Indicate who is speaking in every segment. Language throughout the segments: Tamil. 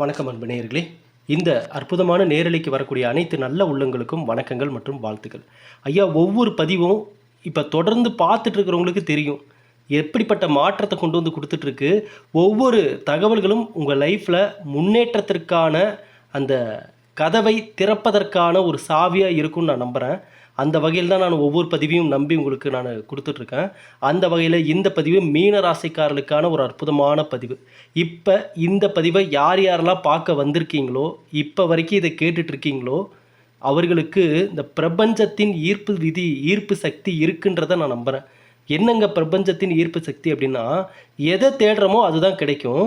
Speaker 1: வணக்கம் அன்பு நேயர்களே. இந்த அற்புதமான நேரலைக்கு வரக்கூடிய அனைத்து நல்ல உள்ளங்களுக்கும் வணக்கங்கள் மற்றும் வாழ்த்துக்கள். ஐயா ஒவ்வொரு பதிவும் இப்போ தொடர்ந்து பார்த்துட்டு இருக்கிறவங்களுக்கு தெரியும். எப்படிப்பட்ட மாற்றத்தை கொண்டு வந்து கொடுத்துட்ருக்கு. ஒவ்வொரு தகவல்களும் உங்கள் லைஃப்பில் முன்னேற்றத்திற்கான அந்த கதவை திறப்பதற்கான ஒரு சாவியாக இருக்கும்னு நான் நம்புகிறேன் அந்த வகையில் தான் நான் ஒவ்வொரு பதிவையும் நம்பி உங்களுக்கு நான் கொடுத்துட்ருக்கேன். அந்த வகையில் இந்த பதிவு மீன ராசிக்காரர்களுக்கான ஒரு அற்புதமான பதிவு. இப்போ இந்த பதிவை யார் யாரெல்லாம் பார்க்க வந்திருக்கீங்களோ இப்போ வரைக்கும் இதை கேட்டுட்ருக்கீங்களோ அவர்களுக்கு இந்த பிரபஞ்சத்தின் ஈர்ப்பு விதி ஈர்ப்பு சக்தி இருக்குன்றதை நான் நம்புகிறேன் என்னங்க பிரபஞ்சத்தின் ஈர்ப்பு சக்தி அப்படின்னா எதை தேடுறோமோ அதுதான் கிடைக்கும்.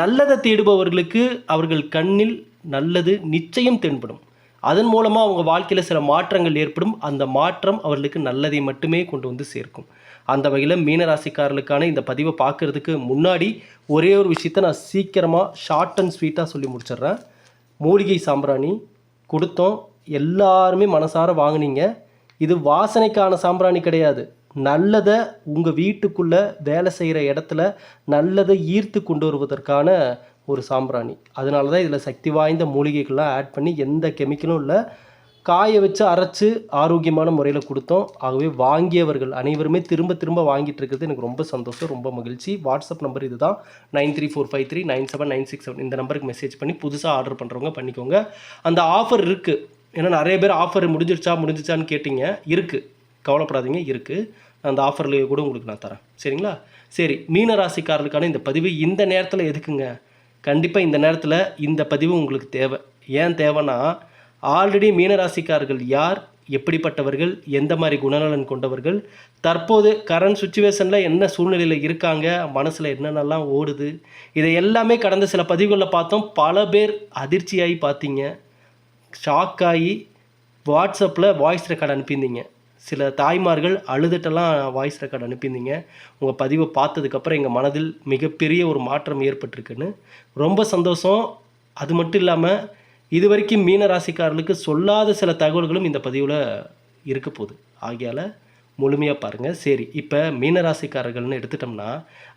Speaker 1: நல்லதை தேடுபவர்களுக்கு அவர்கள் கண்ணில் நல்லது நிச்சயம் தென்படும். அதன் மூலமாக அவங்க வாழ்க்கையில் சில மாற்றங்கள் ஏற்படும். அந்த மாற்றம் அவர்களுக்கு நல்லதை மட்டுமே கொண்டு வந்து சேர்க்கும். அந்த வகையில் மீனராசிக்காரர்களுக்கான இந்த பதிவை பார்க்குறதுக்கு முன்னாடி ஒரே ஒரு விஷயத்தை நான் சீக்கிரமாக ஷார்ட் அண்ட் ஸ்வீட்டாக சொல்லி முடிச்சிடுறேன். மூலிகை சாம்பிராணி கொடுத்தோம். எல்லாருமே மனசார வாங்குனீங்க. இது வாசனைக்கான சாம்பிராணி கிடையாது. நல்லதை உங்கள் வீட்டுக்குள்ளே வேலை செய்கிற இடத்துல நல்லதை ஈர்த்து கொண்டு வருவதற்கான ஒரு சாம்பிராணி. அதனால தான் இதில் சக்தி வாய்ந்த மூலிகைகள்லாம் ஆட் பண்ணி எந்த கெமிக்கலும் இல்லை காய வச்சு அரைச்சு ஆரோக்கியமான முறையில் கொடுத்தோம். ஆகவே வாங்கியவர்கள் அனைவருமே திரும்ப திரும்ப வாங்கிட்டு இருக்கிறது எனக்கு ரொம்ப சந்தோஷம் ரொம்ப மகிழ்ச்சி. வாட்ஸ்அப் நம்பர் இதுதான். Nine three four five three nine seven nine six seven. இந்த நம்பருக்கு மெசேஜ் பண்ணி புதுசாக ஆர்டர் பண்ணுறவங்க பண்ணிக்கோங்க. அந்த ஆஃபர் இருக்குது ஏன்னா நிறைய பேர் ஆஃபர் முடிஞ்சிருச்சா முடிஞ்சிச்சான்னு கேட்டிங்க. இருக்குது கவலைப்படாதீங்க இருக்குது அந்த ஆஃபர்லேயே கூட உங்களுக்கு நான் தரேன். சரிங்களா? சரி மீன ராசிக்காரர்களுக்கான இந்த பதிவு இந்த நேரத்தில் எதுக்குங்க? கண்டிப்பாக இந்த நேரத்தில் இந்த பதிவு உங்களுக்கு தேவை. ஏன் தேவைன்னா ஆல்ரெடி மீனராசிக்காரர்கள் யார் எப்படிப்பட்டவர்கள் எந்த மாதிரி குணநலன் கொண்டவர்கள் தற்போது கரண்ட் சுச்சுவேஷனில் என்ன சூழ்நிலையில் இருக்காங்க மனசில் என்னென்னலாம் ஓடுது இதை எல்லாமே கடந்த சில பதிவுகளில் பார்த்தோம். பல பேர் அதிர்ச்சியாகி பார்த்தீங்க. ஷாக் ஆகி வாட்ஸ்அப்பில் வாய்ஸ் ரெக்கார்டு அனுப்பியிருந்தீங்க. சில தாய்மார்கள் அழுதுட்டெல்லாம் வாய்ஸ் ரெக்கார்டு அனுப்பியிருந்தீங்க. உங்கள் பதிவை பார்த்ததுக்கப்புறம் எங்கள் மனதில் மிகப்பெரிய ஒரு மாற்றம் ஏற்பட்டிருக்குன்னு. ரொம்ப சந்தோஷம். அது மட்டும் இல்லாமல் இது வரைக்கும் மீன ராசிக்காரர்களுக்கு சொல்லாத சில தகவல்களும் இந்த பதிவில் இருக்க போகுது. ஆகையால் முழுமையாக பாருங்கள் சரி இப்போ மீன ராசிக்காரர்கள்னு எடுத்துட்டோம்னா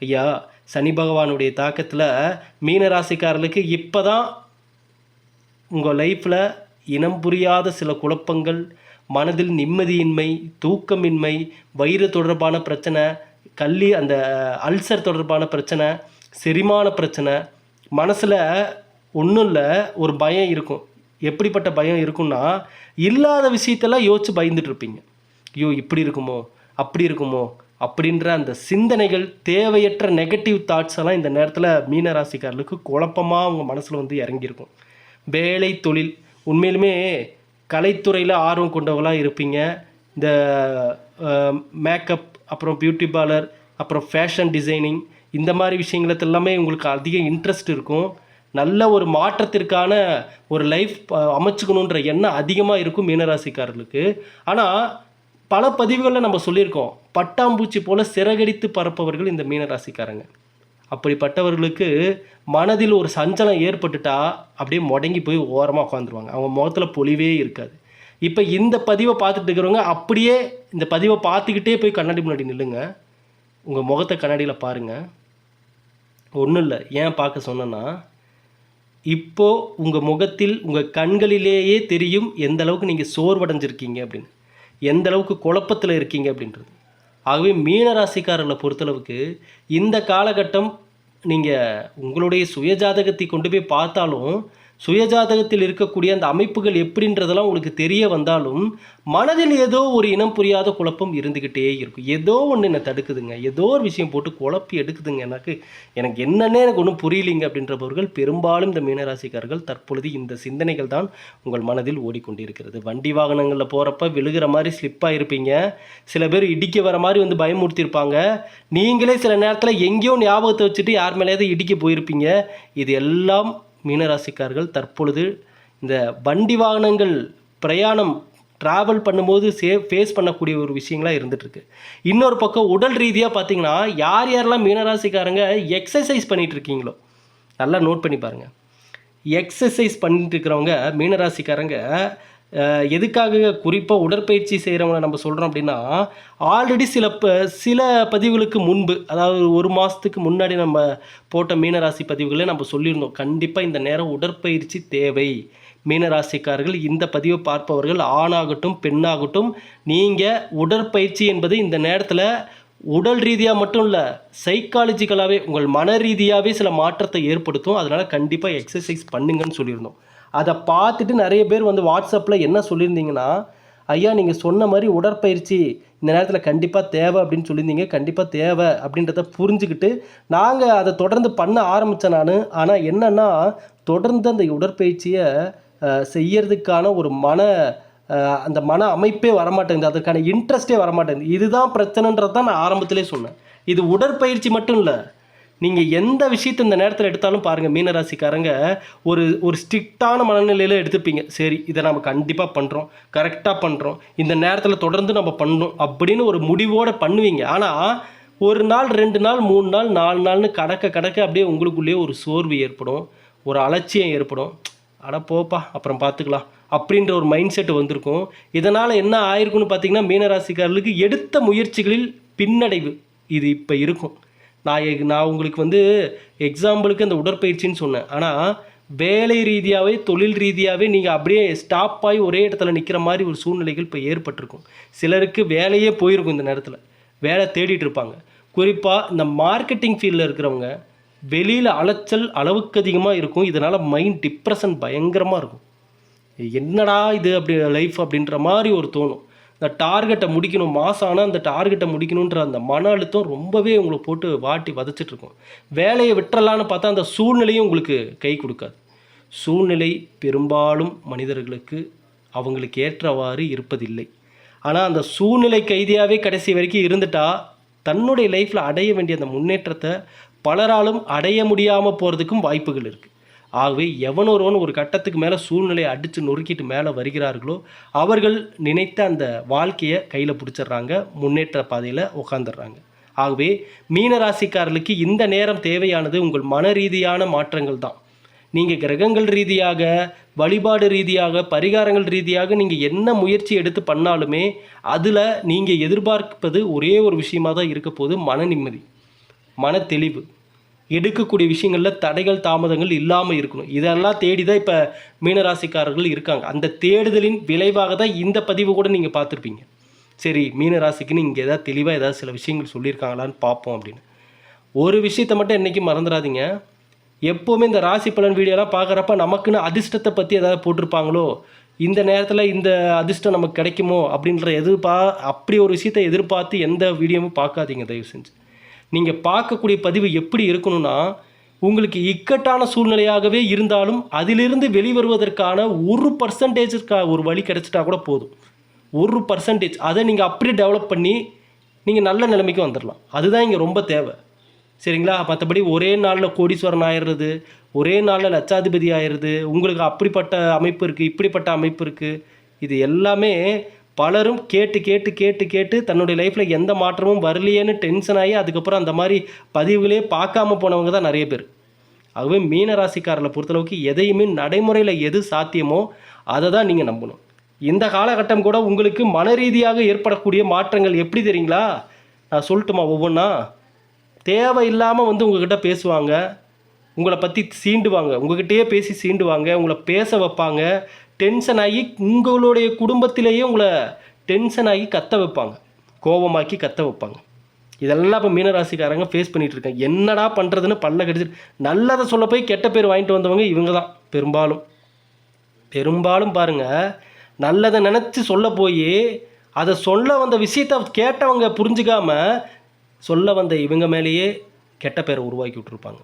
Speaker 1: ஐயா சனி பகவானுடைய தாக்கத்தில் மீனராசிக்காரர்களுக்கு இப்போ தான் உங்கள் லைஃப்பில் இனம் புரியாத சில குழப்பங்கள் மனதில் நிம்மதியின்மை தூக்கமின்மை வயிறு தொடர்பான பிரச்சனை கல்லி அந்த அல்சர் தொடர்பான பிரச்சனை செரிமான பிரச்சனை மனசில் ஒன்றும் இல்லை ஒரு பயம் இருக்கும். எப்படிப்பட்ட பயம் இருக்கும்னா இல்லாத விஷயத்தெல்லாம் யோசிச்சு பயந்துட்டு இருப்பீங்க. ஐயோ இப்படி இருக்குமோ அப்படி இருக்குமோ அப்படின்ற அந்த சிந்தனைகள் தேவையற்ற நெகட்டிவ் தாட்ஸ் எல்லாம் இந்த நேரத்தில் மீனராசிக்காரர்களுக்கு குழப்பமாக அவங்க மனசில் வந்து இறங்கியிருக்கும். வேலை தொழில் உண்மையிலுமே கலைத்துறையில் ஆர்வம் கொண்டவங்களாக இருப்பீங்க. இந்த மேக்கப் அப்புறம் பியூட்டி பார்லர் அப்புறம் ஃபேஷன் டிசைனிங் இந்த மாதிரி விஷயங்களுக்கு எல்லாமே உங்களுக்கு அதிக இன்ட்ரெஸ்ட் இருக்கும். நல்ல ஒரு மாற்றத்திற்கான ஒரு லைஃப் அமைச்சுக்கணுன்ற எண்ணம் அதிகமாக இருக்கும் மீனராசிக்காரர்களுக்கு. ஆனால் பல பதிவுகளில் நம்ம சொல்லியிருக்கோம். பட்டாம்பூச்சி போல் சிறகடித்து பறப்பவர்கள் இந்த மீனராசிக்காரங்க. அப்படிப்பட்டவர்களுக்கு மனதில் ஒரு சஞ்சலம் ஏற்பட்டுட்டா அப்படியே முடங்கி போய் ஓரமாக உட்காந்துருவாங்க அவங்க முகத்தில் பொலிவே இருக்காது. இப்போ இந்த பதிவை பார்த்துட்டு இருக்கிறவங்க அப்படியே இந்த பதிவை பார்த்துக்கிட்டே போய் கண்ணாடி முன்னாடி நில்லுங்க. உங்கள் முகத்தை கண்ணாடியில் பாருங்கள் ஒன்றும் இல்லை. ஏன் பார்க்க சொன்னேன்னா இப்போது உங்கள் முகத்தில் உங்கள் கண்களிலேயே தெரியும் எந்த அளவுக்கு நீங்கள் சோர்வடைஞ்சிருக்கீங்க அப்படின்னு. எந்த அளவுக்கு குழப்பத்தில் இருக்கீங்க அப்படின்றது. ஆகவே மீனராசிக்காரர்களை பொறுத்தளவுக்கு இந்த காலகட்டம் நீங்கள் உங்களுடைய சுயஜாதகத்தை கொண்டு போய் பார்த்தாலும் சுயஜாதகத்தில் இருக்கக்கூடிய அந்த அமைப்புகள் எப்படின்றதெல்லாம் உங்களுக்கு தெரிய வந்தாலும் மனதில் ஏதோ ஒரு இனம் புரியாத குழப்பம் இருந்துக்கிட்டே இருக்கும். ஏதோ ஒன்று என்னை தடுக்குதுங்க. ஏதோ ஒரு விஷயம் போட்டு குழப்பி எடுக்குதுங்க எனக்கு. எனக்கு என்னன்னே எனக்கு ஒன்றும் புரியலிங்க அப்படின்றவர்கள் பெரும்பாலும் இந்த மீனராசிக்காரர்கள் தற்பொழுது இந்த சிந்தனைகள் தான் உங்கள் மனதில் ஓடிக்கொண்டிருக்கிறது. வண்டி வாகனங்களில் போகிறப்ப விழுகிற மாதிரி ஸ்லிப்பாக இருப்பீங்க சில பேர் இடிக்க வர மாதிரி வந்து பயமுறுத்தியிருப்பாங்க. நீங்களே சில நேரத்தில் எங்கேயோ ஞாபகத்தை வச்சுட்டு யார் மேலேயாவது இடிக்க போயிருப்பீங்க. இது எல்லாம் மீனராசிக்காரர்கள் தற்பொழுது இந்த வண்டி வாகனங்கள் பிரயாணம் ட்ராவல் பண்ணும்போது சே ஃபேஸ் பண்ணக்கூடிய ஒரு விஷயங்களாக இருந்துகிட்ருக்கு இன்னொரு பக்கம் உடல் ரீதியாக பார்த்தீங்கன்னா யார் யாரெல்லாம் மீனராசிக்காரங்க எக்ஸசைஸ் பண்ணிகிட்டு இருக்கீங்களோ நல்லா நோட் பண்ணி பாருங்கள் எக்ஸசைஸ் பண்ணிட்டு இருக்கிறவங்க மீனராசிக்காரங்க எதுக்காக குறிப்பாக உடற்பயிற்சி செய்கிறவங்களை நம்ம சொல்கிறோம் அப்படின்னா ஆல்ரெடி சில ப சில பதிவுகளுக்கு முன்பு அதாவது ஒரு மாதத்துக்கு முன்னாடி நம்ம போட்ட மீனராசி பதிவுகளே நம்ம சொல்லியிருந்தோம். கண்டிப்பாக இந்த நேரம் உடற்பயிற்சி தேவை. மீனராசிக்காரர்கள் இந்த பதிவை பார்ப்பவர்கள் ஆணாகட்டும் பெண்ணாகட்டும் நீங்கள் உடற்பயிற்சி என்பது இந்த நேரத்தில் உடல் ரீதியாக மட்டும் இல்லை சைக்காலஜிக்கலாகவே உங்கள் மன ரீதியாகவே சில மாற்றத்தை ஏற்படுத்தும். அதனால் கண்டிப்பாக எக்ஸசைஸ் பண்ணுங்கன்னு சொல்லியிருந்தோம். அதை பார்த்துட்டு நிறைய பேர் வந்து வாட்ஸ்அப்பில் என்ன சொல்லியிருந்தீங்கன்னா ஐயா நீங்கள் சொன்ன மாதிரி உடற்பயிற்சி இந்த நேரத்தில் கண்டிப்பாக தேவை அப்படின்னு சொல்லியிருந்தீங்க. கண்டிப்பாக தேவை அப்படின்றத புரிஞ்சுக்கிட்டு நாங்கள் அதை தொடர்ந்து பண்ண ஆரம்பித்தேன் நான். ஆனால் என்னென்னா தொடர்ந்து அந்த உடற்பயிற்சியை செய்யறதுக்கான ஒரு மன அந்த மன அமைப்பே வரமாட்டேங்குது. அதுக்கான இன்ட்ரெஸ்ட்டே வரமாட்டேங்குது. இதுதான் பிரச்சனைன்றது தான் நான் ஆரம்பத்திலே சொன்னேன். இது உடற்பயிற்சி மட்டும் இல்லை நீங்கள் எந்த விஷயத்தை இந்த நேரத்தில் எடுத்தாலும் பாருங்கள் மீனராசிக்காரங்க ஒரு ஒரு ஸ்ட்ரிக்டான மனநிலையில் எடுத்துப்பீங்க சரி இதை நம்ம கண்டிப்பாக பண்ணுறோம் கரெக்டாக பண்ணுறோம் இந்த நேரத்தில் தொடர்ந்து நம்ம பண்ணணும் அப்படின்னு ஒரு முடிவோடு பண்ணுவீங்க. ஆனால் ஒரு நாள் ரெண்டு நாள் மூணு நாள் நாலு நாள்னு கடக்க கடக்க அப்படியே உங்களுக்குள்ளேயே ஒரு சோர்வு ஏற்படும் ஒரு அலட்சியம் ஏற்படும். அட போப்பா அப்புறம் பார்த்துக்கலாம் அப்படின்ற ஒரு மைண்ட் செட் வந்திருக்கும். இதனால் என்ன ஆயிருக்குன்னு பார்த்தீங்கன்னா மீனராசிக்காரர்களுக்கு எடுத்த முயற்சிகளில் பின்னடைவு இது இப்போ இருக்கும். நான் நான் உங்களுக்கு வந்து எக்ஸாம்பிளுக்கு அந்த உடற்பயிற்சின்னு சொன்னேன். ஆனால் வேலை ரீதியாகவே தொழில் ரீதியாகவே நீங்கள் அப்படியே ஸ்டாப் ஆகி ஒரே இடத்துல நிற்கிற மாதிரி ஒரு சூழ்நிலைகள் இப்போ ஏற்பட்டிருக்கும். சிலருக்கு வேலையே போயிருக்கும் இந்த நேரத்தில். வேலை தேடிட்டு இருப்பாங்க. குறிப்பாக இந்த மார்க்கெட்டிங் ஃபீல்டில் இருக்கிறவங்க வெளியில் அலைச்சல் அளவுக்கு அதிகமாக இருக்கும். இதனால் மைண்ட் டிப்ரெஷன் பயங்கரமாக இருக்கும். என்னடா இது அப்படி லைஃப் அப்படின்ற மாதிரி ஒரு தோணும். இந்த டார்கெட்டை முடிக்கணும் மாதம் ஆனால் அந்த டார்கெட்டை முடிக்கணுன்ற அந்த மன அழுத்தம் ரொம்பவே உங்களை போட்டு வாட்டி வதச்சிட்ருக்கும் வேலையை விட்டுறலான்னு பார்த்தா அந்த சூழ்நிலையும் உங்களுக்கு கை கொடுக்காது. சூழ்நிலை பெரும்பாலும் மனிதர்களுக்கு அவங்களுக்கு ஏற்றவாறு இருப்பதில்லை. ஆனால் அந்த சூழ்நிலை கைதியாகவே கடைசி வரைக்கும் இருந்துட்டா தன்னுடைய லைஃப்பில் அடைய வேண்டிய அந்த முன்னேற்றத்தை பலராலும் அடைய முடியாமல் போகிறதுக்கும் வாய்ப்புகள் இருக்குது ஆகவே எவனோரோன்னு ஒரு கட்டத்துக்கு மேலே சூழ்நிலையை அடித்து நொறுக்கிட்டு மேலே வருகிறார்களோ அவர்கள் நினைத்த அந்த வாழ்க்கையை கையில் பிடிச்சிடுறாங்க முன்னேற்ற பாதையில் உட்காந்துடுறாங்க ஆகவே மீனராசிக்காரர்களுக்கு இந்த நேரம் தேவையானது உங்கள் மன ரீதியான மாற்றங்கள் தான். நீங்கள் கிரகங்கள் ரீதியாக வழிபாடு ரீதியாக பரிகாரங்கள் ரீதியாக நீங்கள் என்ன முயற்சி எடுத்து பண்ணாலுமே அதில் நீங்கள் எதிர்பார்ப்பது ஒரே ஒரு விஷயமாக தான் இருக்க போது மன நிம்மதி மன தெளிவு. எடுக்கக்கூடிய விஷயங்களில் தடைகள் தாமதங்கள் இல்லாமல் இருக்கணும். இதெல்லாம் தேடி தான் இப்போ மீனராசிக்காரர்கள் இருக்காங்க. அந்த தேடுதலின் விளைவாக தான் இந்த பதிவு கூட நீங்கள் பார்த்துருப்பீங்க. சரி மீனராசிக்குன்னு இங்கே ஏதாவது தெளிவாக ஏதாவது சில விஷயங்கள் சொல்லியிருக்காங்களான்னு பார்ப்போம் அப்படின்னு. ஒரு விஷயத்தை மட்டும் என்றைக்கும் மறந்துடாதீங்க. எப்போவுமே இந்த ராசி பலன் வீடியோலாம் பார்க்குறப்ப நமக்குன்னு அதிர்ஷ்டத்தை பற்றி ஏதாவது போட்டிருப்பாங்களோ? இந்த நேரத்தில் இந்த அதிர்ஷ்டம் நமக்கு கிடைக்குமோ? அப்படின்ற எதிர்பா அப்படி ஒரு விஷயத்தை எதிர்பார்த்து எந்த வீடியோவும் பார்க்காதீங்க தயவு செஞ்சு. நீங்கள் பார்க்கக்கூடிய பதிவு எப்படி இருக்கணும்னா உங்களுக்கு இக்கட்டான சூழ்நிலையாகவே இருந்தாலும் அதிலிருந்து வெளிவருவதற்கான ஒரு பர்சன்டேஜுக்கு ஒரு வழி கிடச்சிட்டா கூட போதும். ஒரு பர்சன்டேஜ் அதை நீங்கள் அப்படியே டெவலப் பண்ணி நீங்கள் நல்ல நிலைமைக்கு வந்துடலாம் அதுதான் இங்கே ரொம்ப தேவை. சரிங்களா? மற்றபடி ஒரே நாளில் கோடீஸ்வரன் ஆயிடுறது ஒரே நாளில் லட்சாதிபதி ஆயிடுறது உங்களுக்கு அப்படிப்பட்ட அமைப்பு இருக்குது இப்படிப்பட்ட அமைப்பு இருக்குது இது எல்லாமே பலரும் கேட்டு கேட்டு கேட்டு கேட்டு தன்னுடைய லைஃப்பில் எந்த மாற்றமும் வரலையேன்னு டென்ஷன் ஆகி அதுக்கப்புறம் அந்த மாதிரி பதிவுகளே பார்க்காம போனவங்க தான் நிறைய பேர். ஆகவே மீன ராசிக்காரர்களை பொறுத்தளவுக்கு எதையுமே நடைமுறையில் எது சாத்தியமோ அதை தான் நீங்கள் நம்பணும். இந்த காலகட்டம் கூட உங்களுக்கு மன ரீதியாக ஏற்படக்கூடிய மாற்றங்கள் எப்படி தெரியுங்களா? நான் சொல்லட்டுமா ஒவ்வொன்றா தேவையில்லாமல் வந்து உங்ககிட்ட பேசுவாங்க. உங்களை பற்றி சீண்டுவாங்க. உங்ககிட்டயே பேசி சீண்டுவாங்க. உங்களை பேச வைப்பாங்க. டென்ஷன் ஆகி உங்களுடைய குடும்பத்திலேயே உங்களை டென்ஷன் ஆகி கத்த வைப்பாங்க. கோபமாக்கி கத்த வைப்பாங்க. இதெல்லாம் இப்போ மீனராசிக்காரங்க ஃபேஸ் பண்ணிகிட்டு இருக்காங்க. என்னடா பண்ணுறதுன்னு பல்ல கடிச்சிட்டு நல்லதை சொல்ல போய் கெட்ட பேர் வாங்கிட்டு வந்தவங்க இவங்க தான். பெரும்பாலும். பெரும்பாலும் பாருங்க நல்லதை நினச்சி சொல்ல போய் அதை சொல்ல வந்த விஷயத்த கேட்டவங்க புரிஞ்சுக்காம சொல்ல வந்த இவங்க மேலேயே கெட்ட பேரை உருவாக்கி விட்டுருப்பாங்க.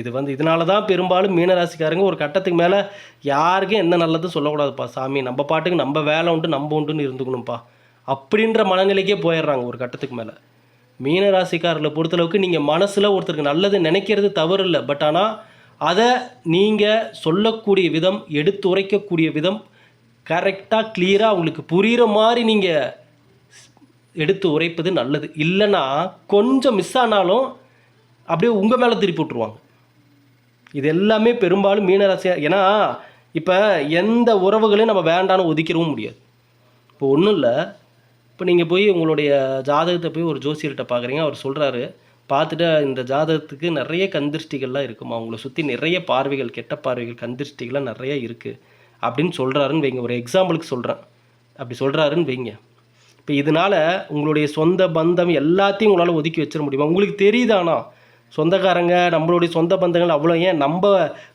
Speaker 1: இது வந்து இதனால தான் பெரும்பாலும் மீனராசிக்காரங்க ஒரு கட்டத்துக்கு மேலே யாருக்கும் என்ன நல்லதும் சொல்லக்கூடாதுப்பா சாமி. நம்ம பாட்டுக்கு நம்ம வேலை உண்டு நம்ம உண்டுன்னு இருந்துக்கணும்ப்பா. அப்படின்ற மனநிலைக்கே போயிடுறாங்க ஒரு கட்டத்துக்கு மேலே. மீனராசிக்காரர்களை பொறுத்தளவுக்கு நீங்கள் மனசில் ஒருத்தருக்கு நல்லது நினைக்கிறது தவறு இல்லை பட் ஆனால் அதை நீங்கள் சொல்லக்கூடிய விதம் எடுத்து உரைக்கக்கூடிய விதம் கரெக்டாக கிளியராக உங்களுக்கு புரிகிற மாதிரி நீங்கள் எடுத்து உரைப்பது நல்லது. இல்லைன்னா கொஞ்சம் மிஸ் ஆனாலும் அப்படியே உங்கள் மேலே திருப்பி விட்ருவாங்க இது எல்லாமே பெரும்பாலும் மீனராசியாக ஏன்னா இப்போ எந்த உறவுகளையும் நம்ம வேண்டான்னு ஒதுக்கிடவும் முடியாது. இப்போ ஒன்றும் இல்லை. இப்போ நீங்கள் போய் உங்களுடைய ஜாதகத்தை போய் ஒரு ஜோசியர்கிட்ட பார்க்குறீங்க அவர் சொல்கிறாரு பார்த்துட்டு இந்த ஜாதகத்துக்கு நிறைய கந்திருஷ்டிகள்லாம் இருக்குமா? உங்களை சுற்றி நிறைய பார்வைகள் கெட்ட பார்வைகள் கந்திருஷ்டிகள்லாம் நிறைய இருக்குது அப்படின்னு சொல்கிறாருன்னு வைங்க. ஒரு எக்ஸாம்பிளுக்கு சொல்கிறேன் அப்படி சொல்கிறாருன்னு வைங்க. இப்போ இதனால் உங்களுடைய சொந்த பந்தம் எல்லாத்தையும் உங்களால் ஒதுக்கி வச்சிட முடியுமா? உங்களுக்கு தெரியுதானா? சொந்தக்காரங்க நம்மளுடைய சொந்த பந்தங்கள் அவ்வளோ ஏன்? நம்ம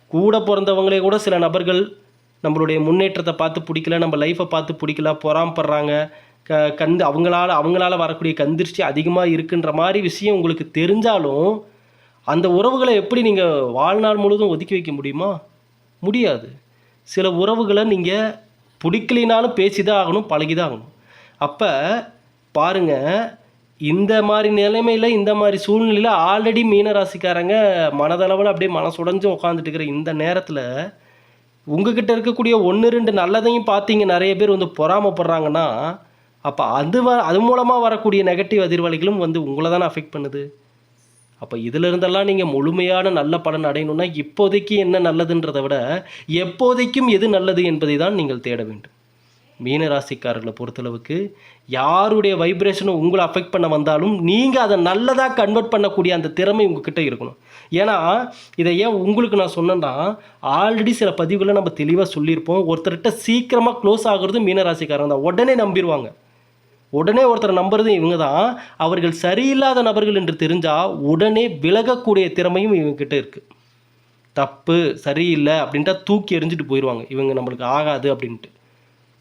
Speaker 1: கூட பிறந்தவங்களே கூட சில நபர்கள் நம்மளுடைய முன்னேற்றத்தை பார்த்து பிடிக்கல நம்ம லைஃப்பை பார்த்து பிடிக்கல பொறாமப்படுறாங்க. க கந்து அவங்களால அவங்களால வரக்கூடிய கந்திருஷ்டி அதிகமாக இருக்குன்ற மாதிரி விஷயம் உங்களுக்கு தெரிஞ்சாலும் அந்த உறவுகளை எப்படி நீங்கள் வாழ்நாள் முழுவதும் ஒதுக்கி வைக்க முடியுமா? முடியாது. சில உறவுகளை நீங்கள் பிடிக்கலினாலும் பேசி தான் ஆகணும் பழகி தான் ஆகணும். அப்போ பாருங்க இந்த மாதிரி நிலைமையில் இந்த மாதிரி சூழ்நிலையில் ஆல்ரெடி மீனராசிக்காரங்க மனதளவில் அப்படியே மனசுடைஞ்சு உட்காந்துட்டு இருக்கிற இந்த நேரத்தில் உங்ககிட்ட இருக்கக்கூடிய ஒன்று ரெண்டு நல்லதையும் பார்த்தீங்க நிறைய பேர் வந்து பொறாமப்படுறாங்கன்னா அப்போ அது வ அது மூலமாக வரக்கூடிய நெகட்டிவ் அதிர்வலைகளும் வந்து உங்களை தானே அஃபெக்ட் பண்ணுது. அப்போ இதிலிருந்தெல்லாம் நீங்கள் முழுமையான நல்ல பலன் அடையணும்னா இப்போதைக்கு என்ன நல்லதுன்றதை விட எப்போதைக்கும் எது நல்லது என்பதை தான் நீங்கள் தேட வேண்டும். மீனராசிக்காரர்களை பொறுத்தளவுக்கு யாருடைய வைப்ரேஷனும் உங்களை அஃபெக்ட் பண்ண வந்தாலும் நீங்கள் அதை நல்லதாக கன்வெர்ட் பண்ணக்கூடிய அந்த திறமை உங்ககிட்ட இருக்கணும். ஏன்னா இதை ஏன் உங்களுக்கு நான் சொன்னேன்னா ஆல்ரெடி சில பதிவுகளை நம்ம தெளிவாக சொல்லியிருப்போம். ஒருத்தர்கிட்ட சீக்கிரமாக க்ளோஸ் ஆகுறது மீனராசிக்காரங்க தான். உடனே நம்பிடுவாங்க உடனே ஒருத்தரை நம்புறது இவங்க தான் அவர்கள் சரியில்லாத நபர்கள் என்று தெரிஞ்சால் உடனே விலகக்கூடிய திறமையும் இவங்ககிட்ட இருக்குது தப்பு சரியில்லை அப்படின்ட்டா தூக்கி எறிஞ்சிட்டு போயிடுவாங்க இவங்க நம்மளுக்கு ஆகாது அப்படின்ட்டு.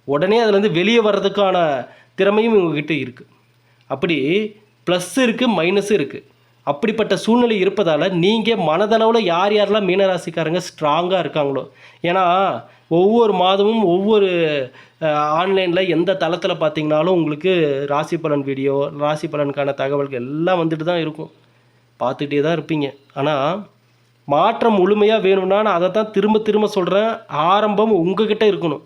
Speaker 1: உடனே அதுலேருந்து வெளியே வர்றதுக்கான திறமையும் இவங்ககிட்ட இருக்குது அப்படி ப்ளஸ் இருக்குது மைனஸும் இருக்குது அப்படிப்பட்ட சூழ்நிலை இருப்பதால் நீங்கள் மனதளவில் யார் யாரெல்லாம் மீனராசிக்காரங்க ஸ்ட்ராங்காக இருக்காங்களோ ஏன்னா ஒவ்வொரு மாதமும் ஒவ்வொரு ஆன்லைனில் எந்த தளத்தில் பார்த்தீங்கனாலும் உங்களுக்கு ராசி பலன் வீடியோ ராசி பலனுக்கான தகவல்கள் எல்லாம் வந்துட்டு தான் இருக்கும். பார்த்துட்டே தான் இருப்பீங்க. ஆனால் மாற்றம் முழுமையாக வேணும்னா நான் அதை தான் திரும்ப திரும்ப சொல்கிறேன் ஆரம்பம் உங்ககிட்ட இருக்கணும்.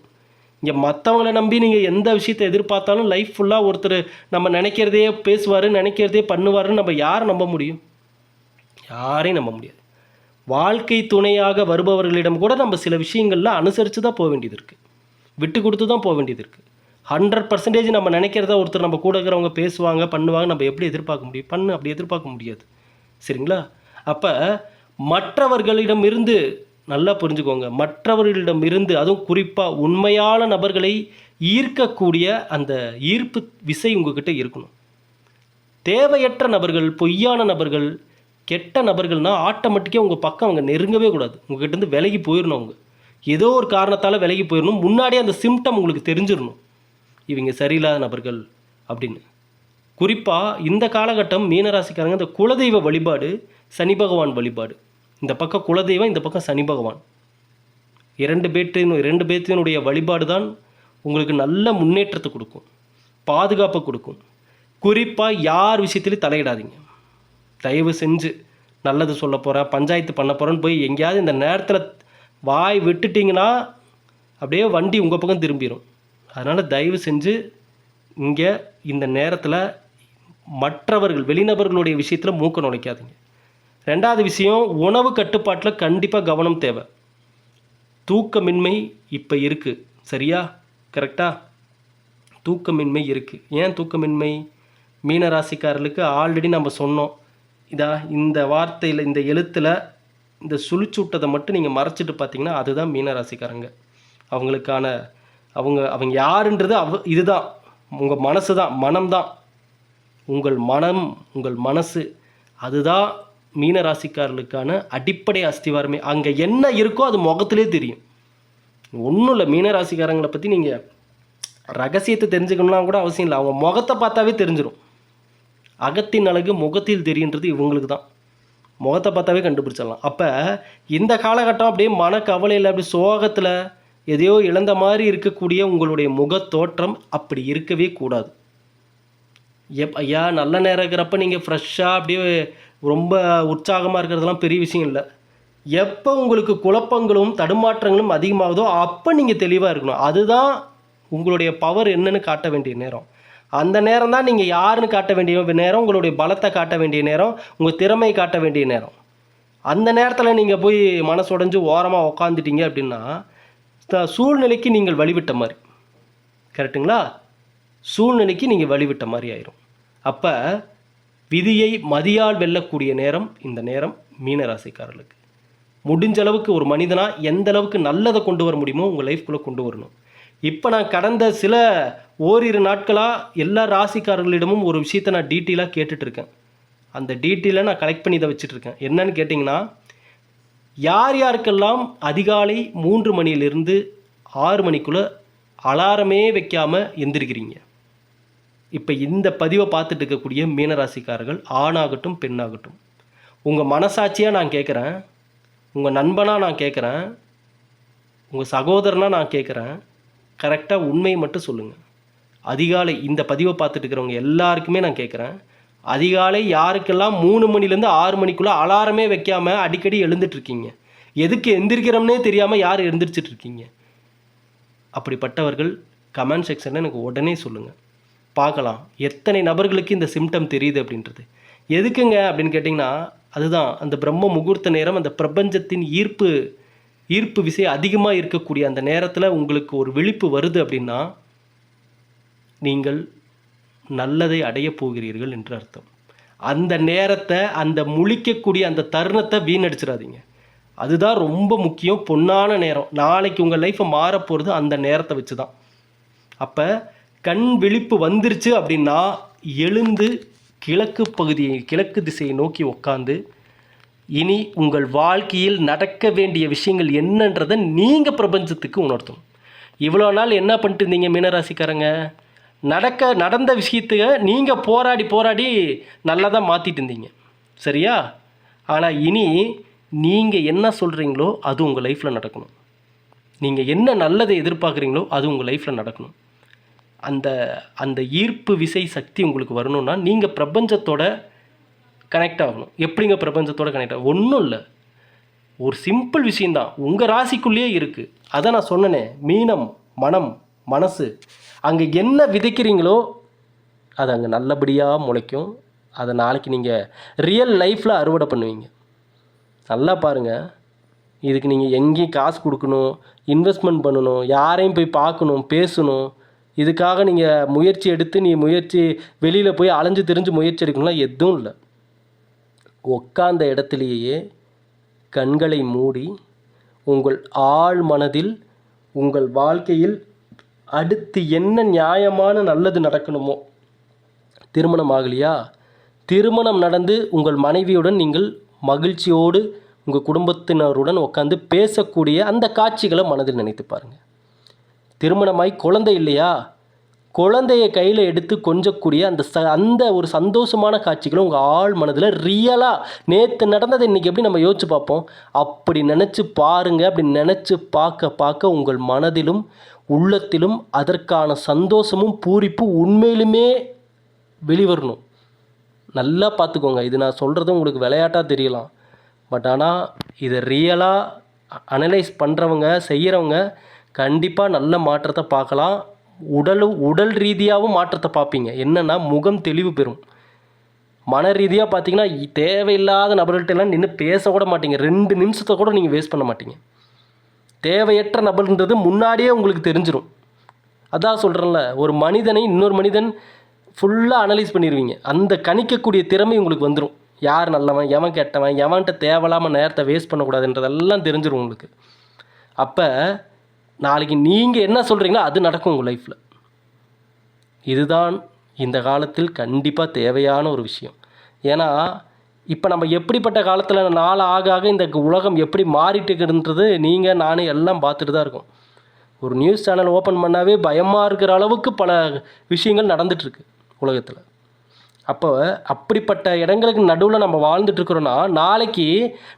Speaker 1: இங்கே மற்றவங்களை நம்பி நீங்கள் எந்த விஷயத்தை எதிர்பார்த்தாலும் லைஃப் ஃபுல்லாக ஒருத்தர் நம்ம நினைக்கிறதே பேசுவார் நினைக்கிறதே பண்ணுவாருன்னு நம்ம யாரை நம்ப முடியும்? யாரையும் நம்ப முடியாது. வாழ்க்கை துணையாக வருபவர்களிடம் கூட நம்ம சில விஷயங்களில் அனுசரித்து தான் போக வேண்டியது இருக்குது விட்டு கொடுத்து தான் போக வேண்டியது இருக்குது ஹண்ட்ரட் பர்சன்டேஜ் நம்ம நினைக்கிறத ஒருத்தர் நம்ம கூட இருக்கிறவங்க பேசுவாங்க பண்ணுவாங்க நம்ம எப்படி எதிர்பார்க்க முடியும்? பண்ணு அப்படி எதிர்பார்க்க முடியாது. சரிங்களா? அப்போ மற்றவர்களிடம் இருந்து நல்லா புரிஞ்சுக்கோங்க. மற்றவர்களிடம் இருந்து அதுவும் குறிப்பாக உண்மையான நபர்களை ஈர்க்கக்கூடிய அந்த ஈர்ப்பு விசை உங்ககிட்ட இருக்கணும். தேவையற்ற நபர்கள் பொய்யான நபர்கள் கெட்ட நபர்கள்னால் ஆட்டோமேட்டிக்காக உங்கள் பக்கம் அவங்க நெருங்கவே கூடாது. உங்ககிட்ட இருந்து விலகி போயிடணும் அவங்க. ஏதோ ஒரு காரணத்தால் விலகி போயிடணும் முன்னாடியே அந்த சிம்டம் உங்களுக்கு தெரிஞ்சிடணும் இவங்க சரியில்லாத நபர்கள் அப்படின்னு. குறிப்பாக இந்த காலகட்டம் மீனராசிக்காரங்க இந்த குலதெய்வ வழிபாடு சனி பகவான் வழிபாடு. இந்த பக்கம் குலதெய்வம் இந்த பக்கம் சனி பகவான். இரண்டு பேற்றின் இரண்டு பேர்த்தினுடைய வழிபாடு தான் உங்களுக்கு நல்ல முன்னேற்றத்தை கொடுக்கும் பாதுகாப்பை கொடுக்கும். குறிப்பாக யார் விஷயத்துலையும் தலையிடாதீங்க. தயவு செஞ்சு நல்லது சொல்ல போகிறேன் பஞ்சாயத்து பண்ண போகிறேன்னு போய் எங்கேயாவது இந்த நேரத்தில் வாய் விட்டுட்டிங்கன்னா அப்படியே வண்டி உங்கள் பக்கம் திரும்பிடும் அதனால் தயவு செஞ்சு இங்கே இந்த நேரத்தில் மற்றவர்கள் வெளிநபர்களுடைய விஷயத்தில் மூக்க நுழைக்காதீங்க. ரெண்டாவது விஷயம் உணவு கட்டுப்பாட்டில் கண்டிப்பாக கவனம் தேவை. தூக்கமின்மை இப்போ இருக்குது சரியா? கரெக்டாக தூக்கமின்மை இருக்குது ஏன் தூக்கமின்மை? மீனராசிக்காரர்களுக்கு ஆல்ரெடி நம்ம சொன்னோம். இதா இந்த வார்த்தையில் இந்த எழுத்தில் இந்த சுழிச்சுட்டதை மட்டும் நீங்கள் மறைச்சிட்டு பார்த்தீங்கன்னா அதுதான் மீனராசிக்காரங்க. அவங்களுக்கான அவங்க அவங்க யாருன்றது அவ இதுதான். உங்கள் மனசு தான் மனம்தான். உங்கள் மனம் உங்கள் மனசு அதுதான் மீனராசிக்காரர்களுக்கான அடிப்படை அஸ்திவாரமே. அங்கே என்ன இருக்கோ அது முகத்திலே தெரியும். ஒன்றும் இல்லை மீனராசிக்காரங்களை பற்றி நீங்கள் ரகசியத்தை தெரிஞ்சுக்கணும்னா கூட அவசியம் இல்லை. அவங்க முகத்தை பார்த்தாவே தெரிஞ்சிடும் அகத்தின் அழகு முகத்தில் தெரியுன்றது இவங்களுக்கு தான். முகத்தை பார்த்தாவே கண்டுபிடிச்சிடலாம். அப்போ இந்த காலகட்டம் அப்படியே மனக்கவலையில் அப்படி சோகத்தில் எதையோ இழந்த மாதிரி இருக்கக்கூடிய உங்களுடைய முகத்தோற்றம் அப்படி இருக்கவே கூடாது. எப் ஐயா நல்ல நேரம் இருக்கிறப்ப நீங்கள் ஃப்ரெஷ்ஷாக அப்படியே ரொம்ப உற்சாகமாக இருக்கிறதெல்லாம் பெரிய விஷயம் இல்லை. எப்போ உங்களுக்கு குழப்பங்களும் தடுமாற்றங்களும் அதிகமாகுதோ அப்போ நீங்கள் தெளிவாக இருக்கணும். அதுதான் உங்களுடைய பவர் என்னன்னு காட்ட வேண்டிய நேரம். அந்த நேரம் தான் நீங்கள் யாருன்னு காட்ட வேண்டிய நேரம் உங்களுடைய பலத்தை காட்ட வேண்டிய நேரம் உங்கள் திறமையை காட்ட வேண்டிய நேரம். அந்த நேரத்தில் நீங்கள் போய் மனசுடைஞ்சு ஓரமாக உக்காந்துட்டீங்க அப்படின்னா சூழ்நிலைக்கு நீங்கள் வழிவிட்ட மாதிரி. கரெக்டுங்களா சூழ்நிலைக்கு நீங்கள் வழிவிட்ட மாதிரி ஆயிரும். அப்போ விதியை மதியால் வெல்லக்கூடிய நேரம் இந்த நேரம் மீனராசிக்காரர்களுக்கு. முடிஞ்ச அளவுக்கு ஒரு மனிதனாக எந்த அளவுக்கு நல்லதை கொண்டு வர முடியுமோ உங்கள் லைஃப்குள்ளே கொண்டு வரணும். இப்போ நான் கடந்த சில ஓரிரு நாட்களாக எல்லா ராசிக்காரர்களிடமும் ஒரு விஷயத்தை நான் டீட்டெயிலாக கேட்டுட்ருக்கேன் அந்த டீட்டெயிலை நான் கலெக்ட் பண்ணி இதை வச்சுட்ருக்கேன் என்னன்னு கேட்டிங்கன்னா யார் யாருக்கெல்லாம் அதிகாலை மூன்று மணியிலிருந்து ஆறு மணிக்குள்ளே அலாரமே வைக்காமல் எந்திரிக்கிறீங்க? இப்போ இந்த பதிவை பார்த்துட்டு இருக்கக்கூடிய மீனராசிக்காரர்கள் ஆணாகட்டும் பெண்ணாகட்டும் உங்கள் மனசாட்சியாக நான் கேட்குறேன் உங்கள் நண்பனாக நான் கேட்குறேன் உங்கள் சகோதரனாக நான் கேட்குறேன் கரெக்டாக உண்மையை மட்டும் சொல்லுங்கள் அதிகாலை இந்த பதிவை பார்த்துட்டு இருக்கிறவங்க எல்லாருக்குமே நான் கேட்குறேன் அதிகாலை யாருக்கெல்லாம் மூணு மணிலேருந்து ஆறு மணிக்குள்ளே அலாரமே வைக்காமல் அடிக்கடி எழுந்துட்டுருக்கீங்க எதுக்கு எந்திரிக்கிறோம்னே தெரியாமல் யார் எழுந்திரிச்சிட்டு இருக்கீங்க? அப்படிப்பட்டவர்கள் கமெண்ட் செக்ஷனில் எனக்கு உடனே சொல்லுங்கள் பார்க்கலாம். எத்தனை நபர்களுக்கு இந்த சிம்டம் தெரியுது அப்படின்றது. எதுக்குங்க அப்படின்னு கேட்டிங்கன்னா அதுதான். அந்த பிரம்ம முகூர்த்த நேரம் அந்த பிரபஞ்சத்தின் ஈர்ப்பு ஈர்ப்பு விசை அதிகமாக இருக்கக்கூடிய அந்த நேரத்தில் உங்களுக்கு ஒரு விழிப்பு வருது அப்படின்னா நீங்கள் நல்லதை அடையப் போகிறீர்கள் என்று அர்த்தம். அந்த நேரத்தை அந்த முழிக்கக்கூடிய அந்த தருணத்தை வீணடிச்சிடாதீங்க. அதுதான் ரொம்ப முக்கியம். பொன்னான நேரம். நாளைக்கு உங்கள் லைஃப்பை மாறப்போகிறது அந்த நேரத்தை வச்சு தான் அப்போ கண் விழிப்பு வந்துருச்சு அப்படின்னா எழுந்து கிழக்கு பகுதியை கிழக்கு திசையை நோக்கி உட்காந்து இனி உங்கள் வாழ்க்கையில் நடக்க வேண்டிய விஷயங்கள் என்னன்றதை நீங்கள் பிரபஞ்சத்துக்கு உணர்த்தும். இவ்வளோ நாள் என்ன பண்ணிட்டு இருந்தீங்க மீனராசிக்காரங்க? நடக்க நடந்த விஷயத்துக்கு நீங்கள் போராடி போராடி நல்லதாக மாற்றிட்டு இருந்தீங்க. சரியா? ஆனால் இனி நீங்கள் என்ன சொல்கிறீங்களோ அது உங்கள் லைஃப்பில் நடக்கணும். நீங்கள் என்ன நல்லதை எதிர்பார்க்குறீங்களோ அது உங்கள் லைஃப்பில் நடக்கணும். அந்த அந்த ஈர்ப்பு விசை சக்தி உங்களுக்கு வரணும்னா நீங்கள் பிரபஞ்சத்தோட கனெக்ட் ஆகணும் எப்படிங்க பிரபஞ்சத்தோட கனெக்ட் ஆகும் ஒன்றும் இல்லை. ஒரு சிம்பிள் விஷயந்தான் உங்கள் ராசிக்குள்ளேயே இருக்குது அதை நான் சொன்னனே. மீனம் மனம் மனசு. அங்கே என்ன விதைக்கிறீங்களோ அது அங்கே நல்லபடியாக முளைக்கும். அதை நாளைக்கு நீங்கள் ரியல் லைஃப்பில் அறுவடை பண்ணுவீங்க. நல்லா பாருங்கள் இதுக்கு நீங்கள் எங்கேயும் காசு கொடுக்கணும் இன்வெஸ்ட்மெண்ட் பண்ணணும் யாரையும் போய் பார்க்கணும் பேசணும். இதுக்காக நீங்கள் முயற்சி எடுத்து நீ முயற்சி வெளியில் போய் அலைஞ்சு திரிஞ்சு முயற்சி எடுக்கணும்லாம் எதுவும் இல்லை. உட்காந்த இடத்துலையே கண்களை மூடி உங்கள் ஆழ் மனதில் உங்கள் வாழ்க்கையில் அடுத்து என்ன நியாயமான நல்லது நடக்கணுமோ திருமணம் ஆகலையா? திருமணம் நடந்து உங்கள் மனைவியுடன் நீங்கள் மகிழ்ச்சியோடு உங்கள் குடும்பத்தினருடன் உட்காந்து பேசக்கூடிய அந்த காட்சிகளை மனதில் நினைத்து பாருங்கள் திருமணமாய் குழந்தை இல்லையா? குழந்தைய கையில் எடுத்து கொஞ்சக்கூடிய அந்த ச அந்த ஒரு சந்தோஷமான காட்சிகளும் உங்கள் ஆழ் மனதில் ரியலாக நேற்று நடந்ததை இன்றைக்கி எப்படி நம்ம யோசிச்சு பார்ப்போம்? அப்படி நினச்சி பாருங்கள் அப்படி நினச்சி பார்க்க பார்க்க உங்கள் மனதிலும் உள்ளத்திலும் அதற்கான சந்தோஷமும் பூரிப்பு உண்மையிலுமே வெளிவரணும். நல்லா பார்த்துக்கோங்க. இது நான் சொல்கிறது உங்களுக்கு விளையாட்டாக தெரியலாம். பட் ஆனால் இதை ரியலாக அனலைஸ் பண்ணுறவங்க செய்கிறவங்க கண்டிப்பாக நல்ல மாற்றத்தை பார்க்கலாம். உடல் உடல் ரீதியாகவும் மாற்றத்தை பார்ப்பீங்க. என்னென்னா முகம் தெளிவு பெறும். மன ரீதியாக பார்த்தீங்கன்னா தேவையில்லாத நபர்கள்ட்டெல்லாம் நின்று பேச கூட மாட்டீங்க. ரெண்டு நிமிஷத்தை கூட நீங்கள் வேஸ்ட் பண்ண மாட்டீங்க. தேவையற்ற நபர்ன்றது முன்னாடியே உங்களுக்கு தெரிஞ்சிடும் அதான் சொல்கிறேன்ல ஒரு மனிதனை இன்னொரு மனிதன் ஃபுல்லாக அனலைஸ் பண்ணிடுவீங்க அந்த கணிக்கக்கூடிய திறமை உங்களுக்கு வந்துடும் யார் நல்லவன் எவன் கெட்டவன் எவன்கிட்ட தேவையில்லாமல் நேரத்தை வேஸ்ட் பண்ணக்கூடாதுன்றதெல்லாம் தெரிஞ்சிடும் உங்களுக்கு. அப்போ நாளைக்கு நீங்கள் என்ன சொல்கிறீங்களோ அது நடக்கும் உங்கள் லைஃப்பில் இதுதான் இந்த காலத்தில் கண்டிப்பாக தேவையான ஒரு விஷயம். ஏன்னா இப்போ நம்ம எப்படிப்பட்ட காலத்தில் நாள் ஆக ஆக இந்த உலகம் எப்படி மாறிட்டு இருக்குன்றது நீங்கள் நானே எல்லாம் பார்த்துட்டு தான் இருக்கோம். ஒரு நியூஸ் சேனல் ஓப்பன் பண்ணாவே பயமாக இருக்கிற அளவுக்கு பல விஷயங்கள் நடந்துகிட்ருக்கு உலகத்தில். அப்போ அப்படிப்பட்ட இடங்களுக்கு நடுவில் நம்ம வாழ்ந்துட்டுருக்குறோன்னா நாளைக்கு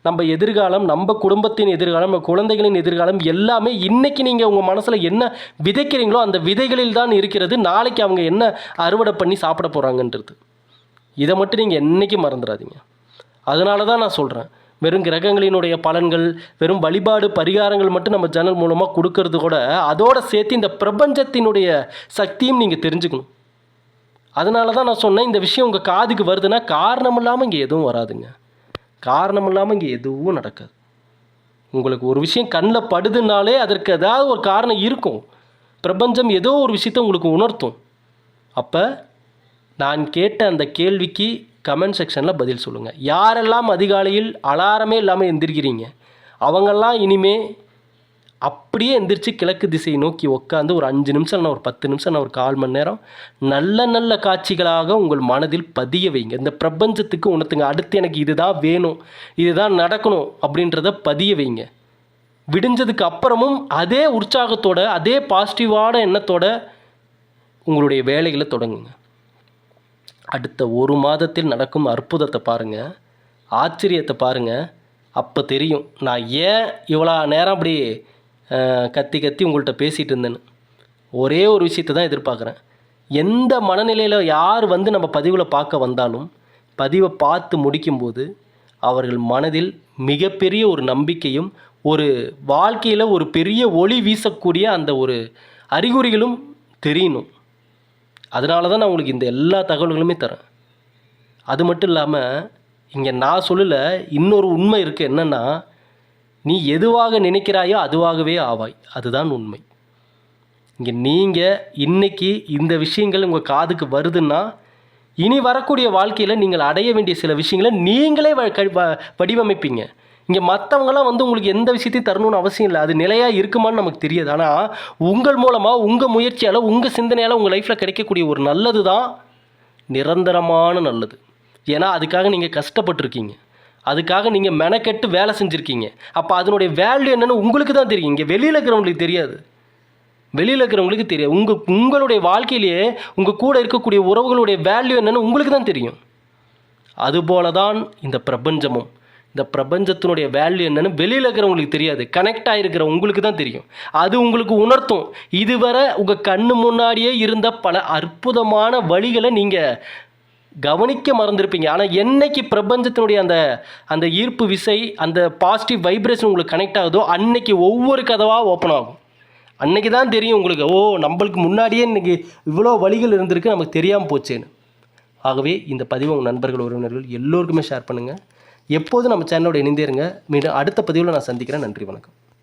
Speaker 1: நம்ம எதிர்காலம் நம்ம குடும்பத்தின் எதிர்காலம் நம்ம குழந்தைகளின் எதிர்காலம் எல்லாமே இன்றைக்கி நீங்கள் உங்கள் மனசில் என்ன விதைக்கிறீங்களோ அந்த விதைகளில் தான் இருக்கிறது. நாளைக்கு அவங்க என்ன அறுவடை பண்ணி சாப்பிட போகிறாங்கன்றது இதை மட்டும் நீங்கள் என்றைக்கும் மறந்துடாதீங்க. அதனால தான் நான் சொல்கிறேன் வெறும் கிரகங்களினுடைய பலன்கள் வெறும் வழிபாடு பரிகாரங்கள் மட்டும் நம்ம ஜன்னல் மூலமாக கொடுக்கறது கூட அதோடு சேர்த்து இந்த பிரபஞ்சத்தினுடைய சக்தியும் நீங்கள் தெரிஞ்சுக்கணும். அதனால தான் நான் சொன்னேன் இந்த விஷயம் உங்கள் காதுக்கு வருதுன்னா காரணம் இல்லாமல் இங்கே எதுவும் வராதுங்க. காரணம் இல்லாமல் இங்கே எதுவும் நடக்காது. உங்களுக்கு ஒரு விஷயம் கண்ணில் படுதுனாலே அதற்கு ஏதாவது ஒரு காரணம் இருக்கும். பிரபஞ்சம் ஏதோ ஒரு விஷயத்தை உங்களுக்கு உணர்த்தும். அப்போ நான் கேட்ட அந்த கேள்விக்கு கமெண்ட் செக்ஷனில் பதில் சொல்லுங்கள் யாரெல்லாம் அதிகாலையில் அலாரமே இல்லாமல் எந்திரிக்கிறீங்க? அவங்கெல்லாம் இனிமேல் அப்படியே எந்திரிச்சு கிழக்கு திசையை நோக்கி உட்காந்து ஒரு அஞ்சு நிமிஷம் இல்லை ஒரு பத்து நிமிஷம் இல்லை ஒரு கால் மணி நேரம் நல்ல நல்ல காட்சிகளாக உங்கள் மனதில் பதிய வைங்க. இந்த பிரபஞ்சத்துக்கு உணர்த்துங்க. அடுத்து எனக்கு இதுதான் வேணும் இதுதான் நடக்கணும் அப்படின்றத பதிய வைங்க. விடிஞ்சதுக்கு அப்புறமும் அதே உற்சாகத்தோட அதே பாசிட்டிவான எண்ணத்தோட உங்களுடைய வேலைகளை தொடங்குங்க. அடுத்த ஒரு மாதத்தில் நடக்கும் அற்புதத்தை பாருங்கள் ஆச்சரியத்தை பாருங்கள் அப்போ தெரியும். நான் ஏன் இவ்வளோ நேரம் அப்படி கத்தி கத்தி உங்கள்கிட்ட பேசிகிட்டு இருந்தேன்னு ஒரே ஒரு விஷயத்தை தான் எதிர்பார்க்குறேன். எந்த மனநிலையில் யார் வந்து நம்ம பதிவில் பார்க்க வந்தாலும் பதிவை பார்த்து முடிக்கும்போது அவர்கள் மனதில் மிகப்பெரிய ஒரு நம்பிக்கையும் ஒரு வாழ்க்கையில் ஒரு பெரிய ஒளி வீசக்கூடிய அந்த ஒரு அறிகுறிகளும் தெரியணும். அதனால தான் நான் உங்களுக்கு இந்த எல்லா தகவல்களுமே தரேன் அது மட்டும் இல்லாமல் இங்கே நான் சொல்லல இன்னொரு உண்மை இருக்குது என்னென்னா நீ எதுவாக நினைக்கிறாயோ அதுவாகவே ஆவாய். அதுதான் உண்மை. இங்கே நீங்கள் இன்னைக்கு இந்த விஷயங்கள் உங்கள் காதுக்கு வருதுன்னா இனி வரக்கூடிய வாழ்க்கையில் நீங்கள் அடைய வேண்டிய சில விஷயங்களை நீங்களே வ வடிவமைப்பீங்க. இங்கே மற்றவங்களாம் வந்து உங்களுக்கு எந்த விஷயத்தையும் தரணும்னு அவசியம் இல்லை. அது நிலையாக இருக்குமான்னு நமக்கு தெரியாது. ஆனால் உங்கள் மூலமாக உங்கள் முயற்சியால் உங்கள் சிந்தனையால் உங்கள் லைஃப்பில் கிடைக்கக்கூடிய ஒரு நல்லது தான் நிரந்தரமான நல்லது. ஏன்னா அதுக்காக நீங்கள் கஷ்டப்பட்டிருக்கீங்க. அதுக்காக நீங்கள் மெனக்கெட்டு வேலை செஞ்சுருக்கீங்க. அப்போ அதனுடைய வேல்யூ என்னென்னு உங்களுக்கு தான் தெரியும். இங்கே வெளியில் இருக்கிறவங்களுக்கு தெரியாது. வெளியில் இருக்கிறவங்களுக்கு தெரியாது. உங்கள் உங்களுடைய வாழ்க்கையிலேயே உங்கள் கூட இருக்கக்கூடிய உறவுகளுடைய வேல்யூ என்னன்னு உங்களுக்கு தான் தெரியும். அதுபோல தான் இந்த பிரபஞ்சமும். இந்த பிரபஞ்சத்தினுடைய வேல்யூ என்னென்னு வெளியில் இருக்கிறவங்களுக்கு தெரியாது. கனெக்ட் ஆகிருக்கிற உங்களுக்கு தான் தெரியும். அது உங்களுக்கு உணர்த்தும். இதுவரை உங்கள் கண்ணு முன்னாடியே இருந்த பல அற்புதமான வழிகளை நீங்கள் கவனிக்க மறந்துருப்பீங்க. ஆனால் என்னைக்கு பிரபஞ்சத்தினுடைய அந்த அந்த ஈர்ப்பு விசை அந்த பாசிட்டிவ் வைப்ரேஷன் உங்களுக்கு கனெக்ட் ஆகுதோ அன்னைக்கு ஒவ்வொரு கதவாக ஓப்பன் ஆகும். அன்னைக்கு தான் தெரியும் உங்களுக்கு ஓ நம்மளுக்கு முன்னாடியே இன்றைக்கி இவ்வளோ வழிகள் இருந்திருக்கு நமக்கு தெரியாமல் போச்சேன்னு. ஆகவே இந்த பதிவு உங்கள் நண்பர்கள் உறவினர்கள் எல்லோருக்குமே ஷேர் பண்ணுங்கள் எப்போதும் நம்ம சேனலோட இணைந்தேருங்க மீண்டும் அடுத்த பதிவில் நான் சந்திக்கிறேன். நன்றி வணக்கம்.